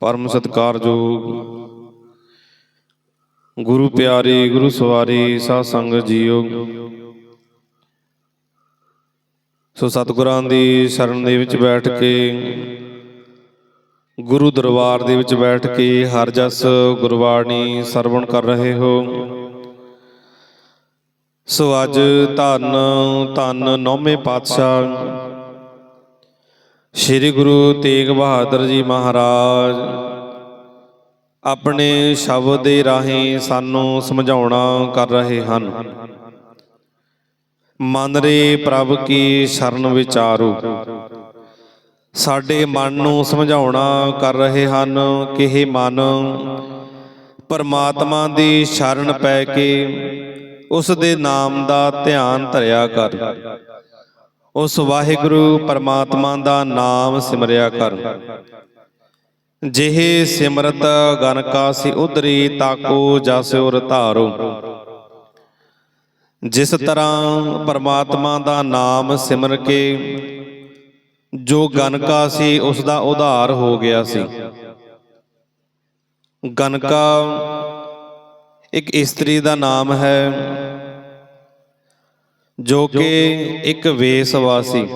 ਪਰਮ ਸਤਿਕਾਰਯੋਗ ਗੁਰੂ ਪਿਆਰੀ ਗੁਰੂ ਸਵਾਰੀ ਸਾਧ ਸੰਗਤ ਜੀਓ। ਸੋ ਸਤਿਗੁਰਾਂ ਦੀ ਸ਼ਰਨ ਦੇ ਵਿੱਚ ਬੈਠ ਕੇ ਗੁਰੂ ਦਰਬਾਰ ਦੇ ਵਿੱਚ ਬੈਠ ਕੇ ਹਰ ਜਸ ਗੁਰਬਾਣੀ ਸਰਵਣ ਕਰ ਰਹੇ ਹੋ। ਸੋ ਅੱਜ ਧੰਨ ਧੰਨ ਨੌਵੇਂ ਪਾਤਸ਼ਾਹ ਸ੍ਰੀ ਗੁਰੂ ਤੇਗ ਬਹਾਦਰ ਜੀ ਮਹਾਰਾਜ, ਆਪਣੇ ਸ਼ਬਦ ਦੇ ਰਾਹੀਂ ਸਾਨੂੰ ਸਮਝਾਉਣਾ ਕਰ ਰਹੇ ਹਨ। ਮਨ ਰੇ ਪ੍ਰਭ ਕੀ ਸ਼ਰਨ ਵਿਚਾਰੋ। ਸਾਡੇ ਮਨ ਨੂੰ ਸਮਝਾਉਣਾ ਕਰ ਰਹੇ ਹਨ ਕਿ ਇਹ ਮਨ, ਪਰਮਾਤਮਾ ਦੀ ਸ਼ਰਨ ਪੈ ਕੇ ਉਸ ਦੇ ਨਾਮ ਦਾ ਧਿਆਨ ਧਰਿਆ ਕਰ। ਉਸ ਵਾਹਿਗੁਰੂ ਪਰਮਾਤਮਾ ਦਾ ਨਾਮ ਸਿਮਰਿਆ ਕਰ। ਜਿਹੇ ਸਿਮਰਤ ਗਨਕਾ ਸੀ ਉਧਰੀ ਤਾਕੋ ਜਸ ਉਰ ਜਿਸ ਤਰ੍ਹਾਂ ਪਰਮਾਤਮਾ ਦਾ ਨਾਮ ਸਿਮਰ ਕੇ, ਜੋ ਗਨਕਾ ਸੀ ਉਸ ਦਾ ਉਧਾਰ ਹੋ ਗਿਆ ਸੀ। ਗਨਕਾ ਇੱਕ ਇਸਤਰੀ ਦਾ ਨਾਮ ਹੈ ਜੋ ਕਿ ਇੱਕ ਵੇਸਵਾਸੀ,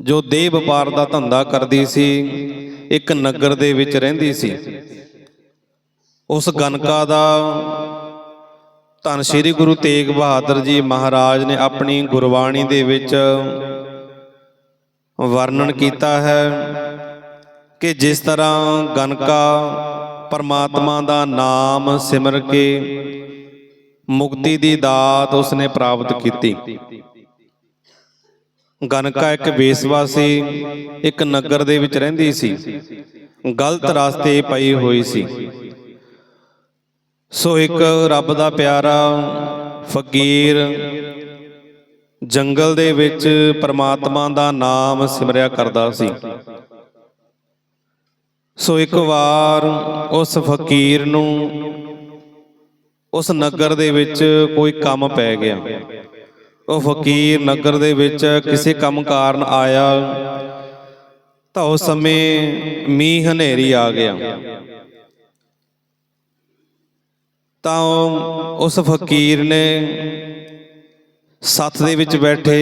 ਜੋ ਦੇਹ ਵਪਾਰ ਦਾ ਧੰਦਾ ਕਰਦੀ ਸੀ, ਇੱਕ ਨਗਰ ਦੇ ਵਿੱਚ ਰਹਿੰਦੀ ਸੀ। ਉਸ ਗਨਕਾ ਦਾ ਧੰਨ ਸ਼੍ਰੀ ਗੁਰੂ ਤੇਗ ਬਹਾਦਰ ਜੀ ਮਹਾਰਾਜ ਨੇ ਆਪਣੀ ਗੁਰਬਾਣੀ ਦੇ ਵਿੱਚ ਵਰਣਨ ਕੀਤਾ ਹੈ ਕਿ ਜਿਸ ਤਰ੍ਹਾਂ ਗਨਕਾ ਪਰਮਾਤਮਾ ਦਾ ਨਾਮ ਸਿਮਰ ਕੇ ਮੁਕਤੀ ਦੀ ਦਾਤ ਉਸਨੇ ਪ੍ਰਾਪਤ ਕੀਤੀ। ਗਨਕਾ ਇੱਕ ਬੇਸਵਾ ਇੱਕ ਨਗਰ ਦੇ ਵਿੱਚ ਰਹਿੰਦੀ ਸੀ। ਗਲਤ ਰਸਤੇ ਪਈ ਹੋਈ ਸੀ। ਸੋ ਇੱਕ ਰੱਬ ਦਾ ਪਿਆਰਾ, ਫਕੀਰ, ਜੰਗਲ ਦੇ ਵਿੱਚ ਪਰਮਾਤਮਾ ਦਾ ਨਾਮ ਸਿਮਰਿਆ ਕਰਦਾ ਸੀ। ਸੋ ਇੱਕ ਵਾਰ ਉਸ ਫਕੀਰ ਨੂੰ ਉਸ ਨਗਰ ਦੇ ਵਿੱਚ ਕੋਈ ਕੰਮ ਪੈ ਗਿਆ। ਉਹ ਫਕੀਰ ਨਗਰ ਦੇ ਵਿੱਚ ਕਿਸੇ ਕੰਮ ਕਾਰਨ ਆਇਆ। ਤਾਂ ਉਸ ਸਮੇਂ ਮੀਂਹ ਹਨੇਰੀ ਆ ਗਿਆ। ਤਾਂ ਉਸ ਫਕੀਰ ਨੇ ਸੱਥ ਦੇ ਵਿੱਚ ਬੈਠੇ।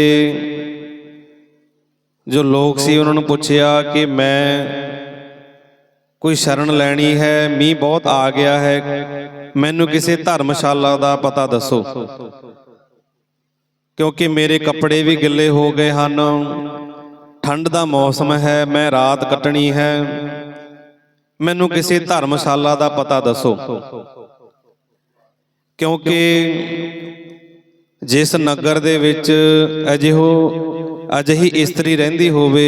ਜੋ ਲੋਕ ਸੀ ਉਹਨਾਂ ਨੂੰ ਪੁੱਛਿਆ ਕਿ ਮੈਂ ਕੋਈ ਸ਼ਰਨ ਲੈਣੀ ਹੈ, ਮੀਂਹ ਬਹੁਤ ਆ ਗਿਆ ਹੈ। ਮੈਨੂੰ ਕਿਸੇ ਧਰਮਸ਼ਾਲਾ ਦਾ ਪਤਾ ਦੱਸੋ। ਕਿਉਂਕਿ ਮੇਰੇ ਕੱਪੜੇ ਵੀ ਗਿੱਲੇ ਹੋ ਗਏ ਹਨ। ਠੰਡ ਦਾ ਮੌਸਮ ਹੈ ਮੈਂ ਰਾਤ ਕੱਟਣੀ ਹੈ। ਮੈਨੂੰ ਕਿਸੇ ਧਰਮਸ਼ਾਲਾ ਦਾ ਪਤਾ ਦੱਸੋ। ਕਿਉਂਕਿ ਜਿਸ ਨਗਰ ਦੇ ਵਿੱਚ ਅਜਿਹੋ ਅਜਿਹੀ ਇਸਤਰੀ ਰਹਿੰਦੀ ਹੋਵੇ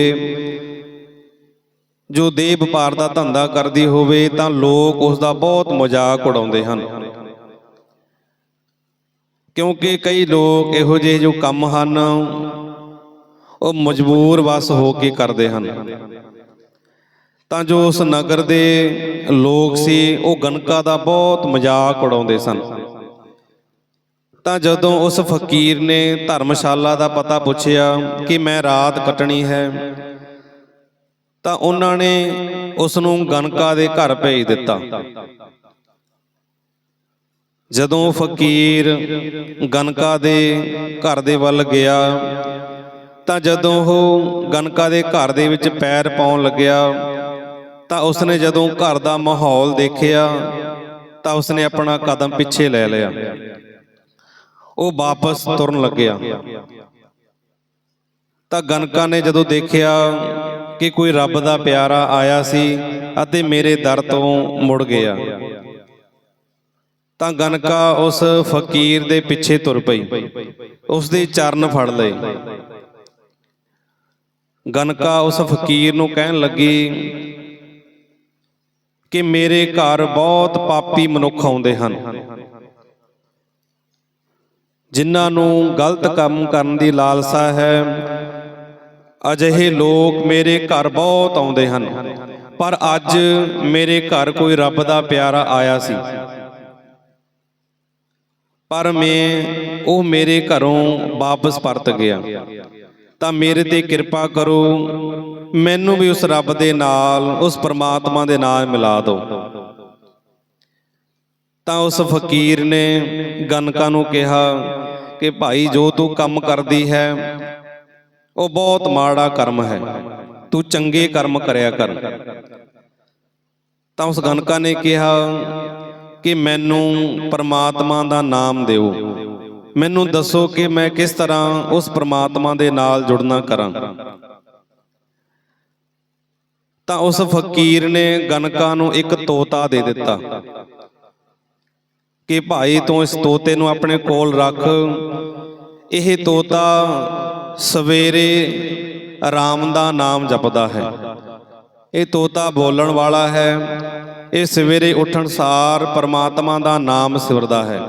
ਜੋ ਦੇਹ ਵਪਾਰ ਦਾ ਧੰਦਾ ਕਰਦੀ ਹੋਵੇ ਤਾਂ ਲੋਕ ਉਸ ਦਾ ਬਹੁਤ ਮਜ਼ਾਕ ਉਡਾਉਂਦੇ ਹਨ। ਕਿਉਂਕਿ ਕਈ ਲੋਕ ਇਹੋ ਜਿਹੇ ਜੋ ਕੰਮ ਹਨ, ਉਹ ਮਜਬੂਰ ਵਸ ਹੋ ਕੇ ਕਰਦੇ ਹਨ। ਤਾਂ ਜੋ ਉਸ ਨਗਰ ਦੇ ਲੋਕ ਸੀ, ਉਹ ਗਨਕਾ ਦਾ ਬਹੁਤ ਮਜ਼ਾਕ ਉਡਾਉਂਦੇ ਸਨ। ਤਾਂ ਜਦੋਂ ਉਸ ਫਕੀਰ ਨੇ ਧਰਮਸ਼ਾਲਾ ਦਾ ਪਤਾ ਪੁੱਛਿਆ ਕਿ ਮੈਂ ਰਾਤ ਕੱਟਣੀ ਹੈ ਤਾਂ ਉਹਨਾਂ ਨੇ ਉਸ ਨੂੰ ਗਨਕਾ ਦੇ ਘਰ ਭੇਜ ਦਿੱਤਾ। ਜਦੋਂ ਫਕੀਰ ਗਨਕਾ ਦੇ ਘਰ ਦੇ ਵੱਲ ਗਿਆ, ਤਾਂ ਜਦੋਂ ਉਹ ਗਨਕਾ ਦੇ ਘਰ ਦੇ ਵਿੱਚ ਪੈਰ ਪਾਉਣ ਲੱਗਿਆ, ਤਾਂ ਉਸਨੇ ਜਦੋਂ ਘਰ ਦਾ ਮਾਹੌਲ ਦੇਖਿਆ, ਤਾਂ ਉਸਨੇ ਆਪਣਾ ਕਦਮ ਪਿੱਛੇ ਲੈ ਲਿਆ। ਉਹ ਵਾਪਸ ਤੁਰਨ ਲੱਗਿਆ। ਤਾਂ ਗਨਕਾ ਨੇ ਜਦੋਂ ਦੇਖਿਆ ਕਿ ਕੋਈ ਰੱਬ ਦਾ ਪਿਆਰਾ ਆਇਆ ਸੀ ਅਤੇ ਮੇਰੇ ਦਰ ਤੋਂ ਮੁੜ ਗਿਆ। ਤਾਂ ਗਨਕਾ ਉਸ ਫਕੀਰ ਦੇ ਪਿੱਛੇ ਤੁਰ ਪਈ। ਉਸ ਦੇ ਚਰਨ ਫੜ ਲਏ। ਗਨਕਾ ਉਸ ਫਕੀਰ ਨੂੰ ਕਹਿਣ ਲੱਗੀ ਕਿ ਮੇਰੇ ਘਰ ਬਹੁਤ ਪਾਪੀ ਮਨੁੱਖ ਆਉਂਦੇ ਹਨ। ਜਿਨ੍ਹਾਂ ਨੂੰ ਗਲਤ ਕੰਮ ਕਰਨ ਦੀ ਲਾਲਸਾ ਹੈ ਅਜਿਹੇ ਲੋਕ ਮੇਰੇ ਘਰ ਬਹੁਤ ਆਉਂਦੇ ਹਨ। ਪਰ ਅੱਜ ਮੇਰੇ ਘਰ ਕੋਈ ਰੱਬ ਦਾ ਪਿਆਰਾ ਆਇਆ ਸੀ। ਪਰ ਮੈਂ ਉਹ ਮੇਰੇ ਘਰੋਂ ਵਾਪਸ ਪਰਤ ਗਿਆ। ਤਾਂ ਮੇਰੇ ਤੇ ਕਿਰਪਾ ਕਰੋ ਮੈਨੂੰ ਵੀ ਉਸ ਰੱਬ ਦੇ ਨਾਲ ਉਸ ਪਰਮਾਤਮਾ ਦੇ ਨਾਲ ਮਿਲਾ ਦਿਓ। ਤਾਂ ਉਸ ਫਕੀਰ ਨੇ ਗਨਕਾ ਨੂੰ ਕਿਹਾ ਕਿ ਭਾਈ ਜੋ ਤੂੰ ਕੰਮ ਕਰਦੀ ਹੈ ਉਹ ਬਹੁਤ ਮਾੜਾ ਕਰਮ ਹੈ। ਤੂੰ ਚੰਗੇ ਕਰਮ ਕਰਿਆ ਕਰ। ਤਾਂ ਉਸ ਗਨਕਾ ਨੇ ਕਿਹਾ ਕਿ ਮੈਨੂੰ ਪਰਮਾਤਮਾ ਦਾ ਨਾਮ ਦਿਓ। ਮੈਨੂੰ ਦੱਸੋ ਕਿ ਮੈਂ ਕਿਸ ਤਰ੍ਹਾਂ ਉਸ ਪਰਮਾਤਮਾ ਦੇ ਨਾਲ ਜੁੜਨਾ ਕਰਾਂ। ਤਾਂ ਉਸ ਫਕੀਰ ਨੇ ਗਨਕਾ ਨੂੰ ਇੱਕ ਤੋਤਾ ਦੇ ਦਿੱਤਾ ਕਿ ਭਾਈ ਤੂੰ ਇਸ ਤੋਤੇ ਨੂੰ ਆਪਣੇ ਕੋਲ ਰੱਖ। ਇਹ ਤੋਤਾ ਸਵੇਰੇ ਰਾਮ ਦਾ ਨਾਮ ਜਪਦਾ ਹੈ। ਇਹ ਤੋਤਾ ਬੋਲਣ ਵਾਲਾ ਹੈ। ਇਹ ਸਵੇਰੇ ਉੱਠਣ ਸਾਰ ਪਰਮਾਤਮਾ ਦਾ ਨਾਮ ਸਿਵਰਦਾ ਹੈ।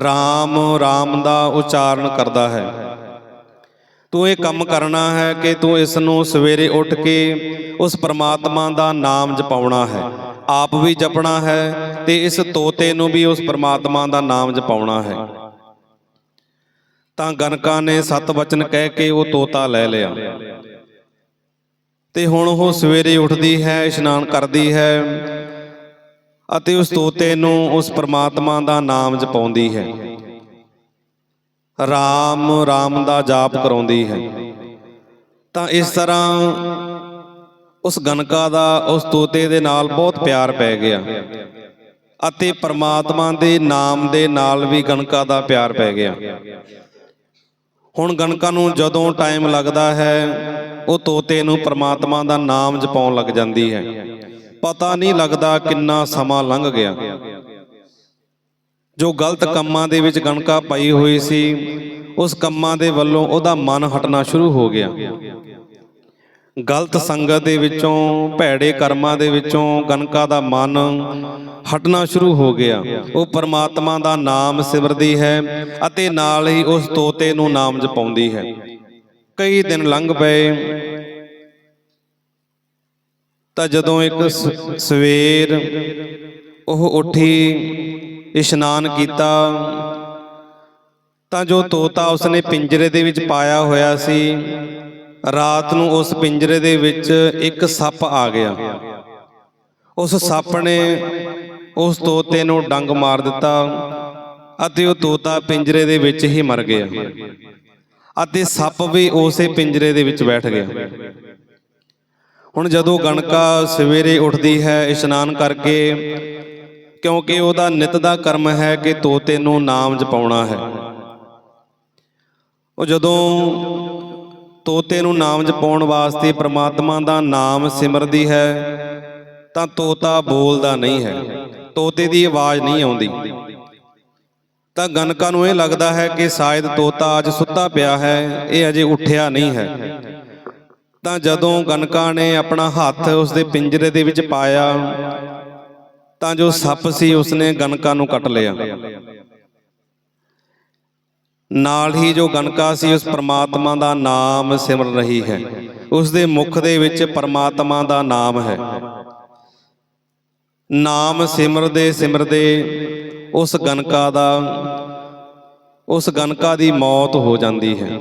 ਰਾਮ ਰਾਮ ਦਾ ਉਚਾਰਨ ਕਰਦਾ ਹੈ। ਤੂੰ ਇਹ ਕੰਮ ਕਰਨਾ ਹੈ ਕਿ ਤੂੰ ਇਸ ਨੂੰ ਸਵੇਰੇ ਉੱਠ ਕੇ ਉਸ ਪਰਮਾਤਮਾ ਦਾ ਨਾਮ ਜਪਾਉਣਾ ਹੈ। ਆਪ ਵੀ ਜਪਣਾ ਹੈ ਤੇ ਇਸ ਤੋਤੇ ਨੂੰ ਵੀ ਉਸ ਪਰਮਾਤਮਾ ਦਾ ਨਾਮ ਜਪਾਉਣਾ ਹੈ। ਤਾਂ ਗਨਕਾ ਨੇ ਸਤ ਵਚਨ ਕਹਿ ਕੇ ਉਹ ਤੋਤਾ ਲੈ ਲਿਆ। ਤੇ ਹੁਣ ਉਹ ਸਵੇਰੇ ਉੱਠਦੀ ਹੈ, ਇਸ਼ਨਾਨ ਕਰਦੀ ਹੈ ਅਤੇ ਉਸ ਤੋਤੇ ਨੂੰ ਉਸ ਪਰਮਾਤਮਾ ਦਾ ਨਾਮ ਜਪਾਉਂਦੀ ਹੈ। ਰਾਮ ਰਾਮ ਦਾ ਜਾਪ ਕਰਾਉਂਦੀ ਹੈ। ਤਾਂ ਇਸ ਤਰ੍ਹਾਂ ਉਸ ਗਨਕਾ ਦਾ, ਉਸ ਤੋਤੇ ਦੇ ਨਾਲ ਬਹੁਤ ਪਿਆਰ ਪੈ ਗਿਆ ਅਤੇ ਪਰਮਾਤਮਾ ਦੇ ਨਾਮ ਦੇ ਨਾਲ ਵੀ ਗਨਕਾ ਦਾ ਪਿਆਰ ਪੈ ਗਿਆ। ਹੁਣ ਗਣਕਾਂ ਨੂੰ ਜਦੋਂ ਟਾਈਮ ਲੱਗਦਾ ਹੈ, ਉਹ ਤੋਤੇ ਨੂੰ ਪਰਮਾਤਮਾ ਦਾ ਨਾਮ ਜਪਾਉਣ ਲੱਗ ਜਾਂਦੀ ਹੈ। ਪਤਾ ਨਹੀਂ ਲੱਗਦਾ ਕਿੰਨਾ ਸਮਾਂ ਲੰਘ ਗਿਆ। ਜੋ ਗਲਤ ਕੰਮਾਂ ਦੇ ਵਿੱਚ ਗਣਕਾ ਪਈ ਹੋਈ ਸੀ, ਉਸ ਕੰਮਾਂ ਦੇ ਵੱਲੋਂ ਉਹਦਾ ਮਨ ਹਟਣਾ ਸ਼ੁਰੂ ਹੋ ਗਿਆ। ਗਲਤ ਸੰਗਤ ਦੇ ਵਿੱਚੋਂ, ਭੈੜੇ ਕਰਮਾਂ ਦੇ ਵਿੱਚੋਂ ਗਣਕਾ ਦਾ ਮਨ ਹਟਣਾ ਸ਼ੁਰੂ ਹੋ ਗਿਆ। ਉਹ ਪਰਮਾਤਮਾ ਦਾ ਨਾਮ ਸਿਮਰਦੀ ਹੈ ਅਤੇ ਨਾਲ ਹੀ ਉਸ ਤੋਤੇ ਨੂੰ ਨਾਮ ਜਪਾਉਂਦੀ ਹੈ। ਕਈ ਦਿਨ ਲੰਘ ਪਏ ਤਾਂ ਜਦੋਂ ਇੱਕ ਸਵੇਰ ਉਹ ਉੱਠੀ, ਇਸ਼ਨਾਨ ਕੀਤਾ, ਤਾਂ ਜੋ ਤੋਤਾ ਉਸਨੇ ਪਿੰਜਰੇ ਦੇ ਵਿੱਚ ਪਾਇਆ ਹੋਇਆ ਸੀ ਰਾਤ ਨੂੰ ਉਸ ਪਿੰਜਰੇ ਦੇ ਵਿੱਚ ਇੱਕ ਸੱਪ ਆ ਗਿਆ। ਉਸ ਸੱਪ ਨੇ ਉਸ ਤੋਤੇ ਨੂੰ ਡੰਗ ਮਾਰ ਦਿੱਤਾ ਅਤੇ ਉਹ ਤੋਤਾ ਪਿੰਜਰੇ ਦੇ ਵਿੱਚ ਹੀ ਮਰ ਗਿਆ ਅਤੇ ਸੱਪ ਵੀ ਉਸੇ ਪਿੰਜਰੇ ਦੇ ਵਿੱਚ ਬੈਠ ਗਿਆ। ਹੁਣ ਜਦੋਂ ਗਣਕਾ ਸਵੇਰੇ ਉੱਠਦੀ ਹੈ ਇਸ਼ਨਾਨ ਕਰਕੇ, ਕਿਉਂਕਿ ਉਹਦਾ ਨਿਤ ਦਾ ਕਰਮ ਹੈ ਕਿ ਤੋਤੇ ਨੂੰ ਨਾਮ ਜਪਾਉਣਾ ਹੈ। ਉਹ ਜਦੋਂ ਤੋਤੇ ਨੂੰ ਨਾਮ ਜਪਾਉਣ ਵਾਸਤੇ ਪ੍ਰਮਾਤਮਾ ਦਾ ਨਾਮ ਸਿਮਰਦੀ ਹੈ, ਤਾਂ ਤੋਤਾ ਬੋਲਦਾ ਨਹੀਂ ਹੈ, ਤੋਤੇ ਦੀ ਆਵਾਜ਼ ਨਹੀਂ ਆਉਂਦੀ। ਤਾਂ ਗਨਕਾ ਨੂੰ ਇਹ ਲੱਗਦਾ ਹੈ ਕਿ ਸ਼ਾਇਦ ਤੋਤਾ ਅੱਜ ਸੁੱਤਾ ਪਿਆ ਹੈ, ਇਹ ਅਜੇ ਉੱਠਿਆ ਨਹੀਂ ਹੈ। ਤਾਂ ਜਦੋਂ ਗਨਕਾ ਨੇ ਆਪਣਾ ਹੱਥ ਉਸ ਦੇ ਪਿੰਜਰੇ ਦੇ ਵਿੱਚ ਪਾਇਆ, ਤਾਂ ਜੋ ਸੱਪ ਸੀ, ਉਸਨੇ ਗਨਕਾ ਨੂੰ ਕੱਟ ਲਿਆ। ਨਾਲ ਹੀ ਜੋ ਗਨਕਾ ਸੀ, ਉਸ ਪ੍ਰਮਾਤਮਾ ਦਾ ਨਾਮ ਸਿਮਰ ਰਹੀ ਹੈ। ਉਸ ਦੇ ਮੁਖ ਦੇ ਵਿੱਚ ਪ੍ਰਮਾਤਮਾ ਦਾ ਨਾਮ ਹੈ। ਨਾਮ ਸਿਮਰਦੇ ਸਿਮਰਦੇ ਉਸ ਗਨਕਾ ਦਾ, ਉਸ ਗਨਕਾ ਦੀ ਮੌਤ ਹੋ ਜਾਂਦੀ ਹੈ।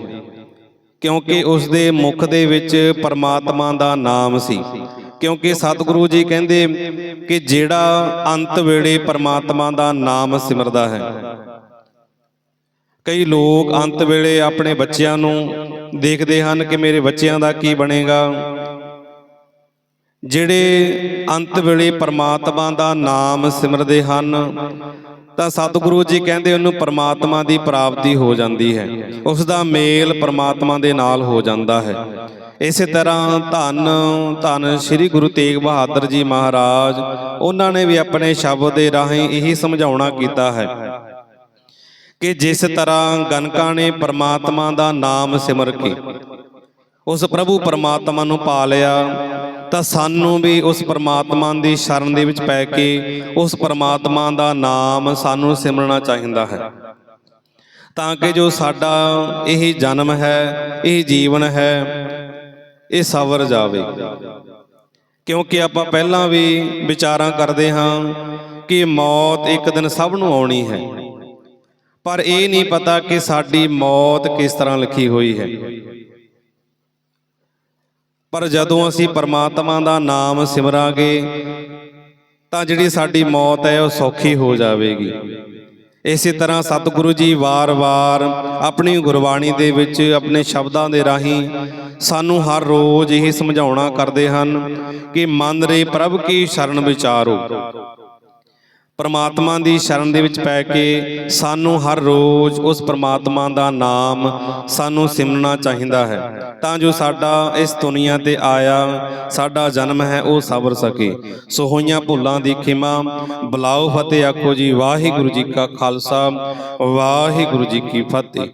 ਕਿਉਂਕਿ ਉਸ ਦੇ ਮੁਖ ਦੇ ਵਿੱਚ ਪਰਮਾਤਮਾ ਦਾ ਨਾਮ ਸੀ। ਕਿਉਂਕਿ ਸਤਿਗੁਰੂ ਜੀ ਕਹਿੰਦੇ ਕਿ ਜਿਹੜਾ ਅੰਤ ਵੇਲੇ ਪਰਮਾਤਮਾ ਦਾ ਨਾਮ ਸਿਮਰਦਾ ਹੈ ਕਈ ਲੋਕ ਅੰਤ ਵੇਲੇ ਆਪਣੇ ਬੱਚਿਆਂ ਨੂੰ ਦੇਖਦੇ ਹਨ ਕਿ ਮੇਰੇ ਬੱਚਿਆਂ ਦਾ ਕੀ ਬਣੇਗਾ। ਜਿਹੜੇ ਅੰਤ ਵੇਲੇ ਪਰਮਾਤਮਾ ਦਾ ਨਾਮ ਸਿਮਰਦੇ ਹਨ, ਤਾਂ ਸਤਿਗੁਰੂ ਜੀ ਕਹਿੰਦੇ ਉਹਨੂੰ ਪਰਮਾਤਮਾ ਦੀ ਪ੍ਰਾਪਤੀ ਹੋ ਜਾਂਦੀ ਹੈ। ਉਸ ਦਾ ਮੇਲ ਪਰਮਾਤਮਾ ਦੇ ਨਾਲ ਹੋ ਜਾਂਦਾ ਹੈ। ਇਸੇ ਤਰ੍ਹਾਂ ਧੰਨ ਧੰਨ ਸ੍ਰੀ ਗੁਰੂ ਤੇਗ ਬਹਾਦਰ ਜੀ ਮਹਾਰਾਜ, ਉਹਨਾਂ ਨੇ ਵੀ ਆਪਣੇ ਸ਼ਬਦ ਦੇ ਰਾਹੀਂ ਇਹੀ ਸਮਝਾਉਣਾ ਕੀਤਾ ਹੈ ਕਿ ਜਿਸ ਤਰ੍ਹਾਂ ਗਨਕਾ ਨੇ ਪਰਮਾਤਮਾ ਦਾ ਨਾਮ ਸਿਮਰ ਕੇ ਉਸ ਪ੍ਰਭੂ ਪਰਮਾਤਮਾ ਨੂੰ ਪਾ ਲਿਆ, ਤਾਂ ਸਾਨੂੰ ਵੀ ਉਸ ਪਰਮਾਤਮਾ ਦੀ ਸ਼ਰਨ ਦੇ ਵਿੱਚ ਪੈ ਕੇ ਉਸ ਪਰਮਾਤਮਾ ਦਾ ਨਾਮ ਸਾਨੂੰ ਸਿਮਰਨਾ ਚਾਹੀਦਾ ਹੈ। ਤਾਂ ਕਿ ਜੋ ਸਾਡਾ ਇਹ ਜਨਮ ਹੈ, ਇਹ ਜੀਵਨ ਹੈ, ਇਹ ਸਵਰ ਜਾਵੇ। ਕਿਉਂਕਿ ਆਪਾਂ ਪਹਿਲਾਂ ਵੀ ਵਿਚਾਰਾਂ ਕਰਦੇ ਹਾਂ ਕਿ ਮੌਤ ਇੱਕ ਦਿਨ ਸਭ ਨੂੰ ਆਉਣੀ ਹੈ। ਪਰ ਇਹ ਨਹੀਂ ਪਤਾ ਕਿ ਸਾਡੀ ਮੌਤ ਕਿਸ ਤਰ੍ਹਾਂ ਲਿਖੀ ਹੋਈ ਹੈ। ਪਰ ਜਦੋਂ ਅਸੀਂ ਪਰਮਾਤਮਾ ਦਾ ਨਾਮ ਸਿਮਰਾਂਗੇ, ਤਾਂ ਜਿਹੜੀ ਸਾਡੀ ਮੌਤ ਹੈ, ਉਹ ਸੌਖੀ ਹੋ ਜਾਵੇਗੀ। ਇਸੇ ਤਰ੍ਹਾਂ ਸਤਿਗੁਰੂ ਜੀ ਵਾਰ-ਵਾਰ ਆਪਣੀ ਗੁਰਬਾਣੀ ਦੇ ਵਿੱਚ, ਆਪਣੇ ਸ਼ਬਦਾਂ ਦੇ ਰਾਹੀਂ ਸਾਨੂੰ ਹਰ ਰੋਜ਼ ਇਹ ਸਮਝਾਉਣਾ ਕਰਦੇ ਹਨ ਕਿ ਮਨ ਰੇ ਪ੍ਰਭ ਕੀ ਸ਼ਰਨ ਵਿਚਾਰੋ। ਪਰਮਾਤਮਾ ਦੀ ਸ਼ਰਨ ਦੇ ਵਿੱਚ ਪੈ ਕੇ ਸਾਨੂੰ ਹਰ ਰੋਜ਼ ਉਸ ਪਰਮਾਤਮਾ ਦਾ ਨਾਮ ਸਾਨੂੰ ਸਿਮਰਨਾ ਚਾਹੀਦਾ ਹੈ। ਤਾਂ ਜੋ ਸਾਡਾ ਇਸ ਦੁਨੀਆ ਤੇ ਆਇਆ, ਸਾਡਾ ਜਨਮ ਹੈ, ਉਹ ਸਬਰ ਸਕੇ। ਸੋ ਹੋਈਆਂ ਭੁੱਲਾਂ ਦੀ ਖਿਮਾ, ਬੁਲਾਓ ਫਤਿਹ ਆਖੋ ਜੀ, ਵਾਹਿਗੁਰੂ ਜੀ ਕਾ ਖਾਲਸਾ, ਵਾਹਿਗੁਰੂ ਜੀ ਕੀ ਫਤਿਹ।